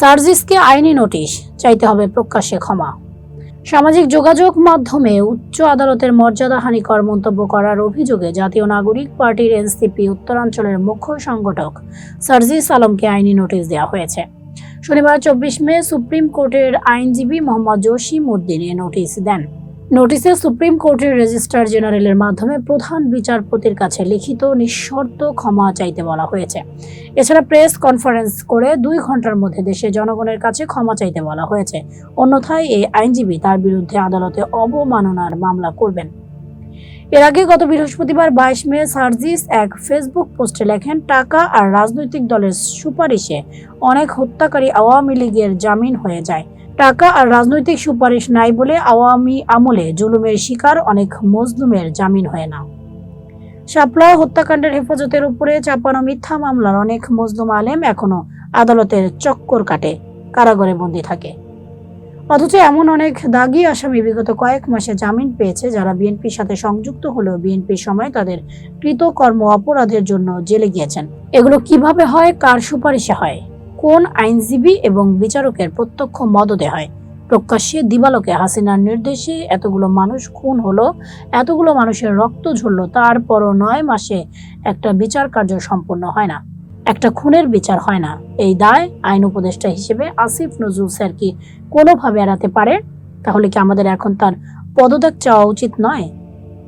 সার্জিসকে আইনি নোটিশ, চাইতে হবে প্রকাশ্যে ক্ষমা। সামাজিক যোগাযোগ মাধ্যমে উচ্চ আদালতের মর্যাদাহানিকর মন্তব্য করার অভিযোগে জাতীয় নাগরিক পার্টির এনসিপি উত্তরাঞ্চলের মুখ্য সংগঠক সার্জিস আলমকে আইনি নোটিশ দেওয়া হয়েছে। শনিবার চব্বিশ মে সুপ্রিম কোর্টের আইনজীবী মোহাম্মদ জসিম উদ্দিন এ নোটিশ দেন। নোটিশে সুপ্রিম কোর্টের রেজিস্ট্রার জেনারেলের মাধ্যমে প্রধান বিচারপতির কাছে লিখিত নিঃশর্ত ক্ষমা চাইতে বলা হয়েছে। এছাড়া প্রেস কনফারেন্স করে দুই ঘণ্টার মধ্যে দেশের জনগণের কাছে ক্ষমা চাইতে বলা হয়েছে। অন্যথায় এই আইনজীবী তার বিরুদ্ধে আদালতে অবমাননার মামলা করবেন। এর আগে গত বৃহস্পতিবার বাইশ মে সার্জিস এক ফেসবুক পোস্টে লেখেন, টাকা আর রাজনৈতিক দলের সুপারিশে অনেক হত্যাকারী আওয়ামী লীগের জামিন হয়ে যায়। টাকা আর রাজনৈতিক সুপারিশ নাই বলে আওয়ামী আমলে জুলুমের শিকার অনেক মজলুমের জামিন হয় না। শাপলা হত্যাকাণ্ডের হেফাজতের উপরে চাপানো মিথ্যা মামলার অনেক মজলুম আলেম এখনও আদালতের চক্কর কাটে, কারাগারে বন্দী থাকে। অথচ এমন অনেক দাগি আসামি বিগত কয়েক মাসে জামিন পেয়েছে যারা বিএনপির সাথে সংযুক্ত হলেও বিএনপির সময় তাদের কৃতকর্ম অপরাধের জন্য জেলে গিয়েছেন। এগুলো কীভাবে হয়, কার সুপারিশে হয়? কোন আইনজীবী এবং বিচারকের প্রত্যক্ষ মদদে হয়? প্রকাশ্যে দিবালোকে হাসিনার নির্দেশে এতগুলো মানুষ খুন হলো, এতগুলো মানুষের রক্ত ঝরলো, তারপরও নয় মাসে একটা বিচার কার্য সম্পন্ন হয় না। একটা খুনের বিচার হয় না। এই দায় আইন উপদেষ্টা হিসেবে আসিফ নজরুল স্যার কি কোনোভাবে এড়াতে পারে? তাহলে কি আমাদের এখন তার পদত্যাগ চাওয়া উচিত নয়?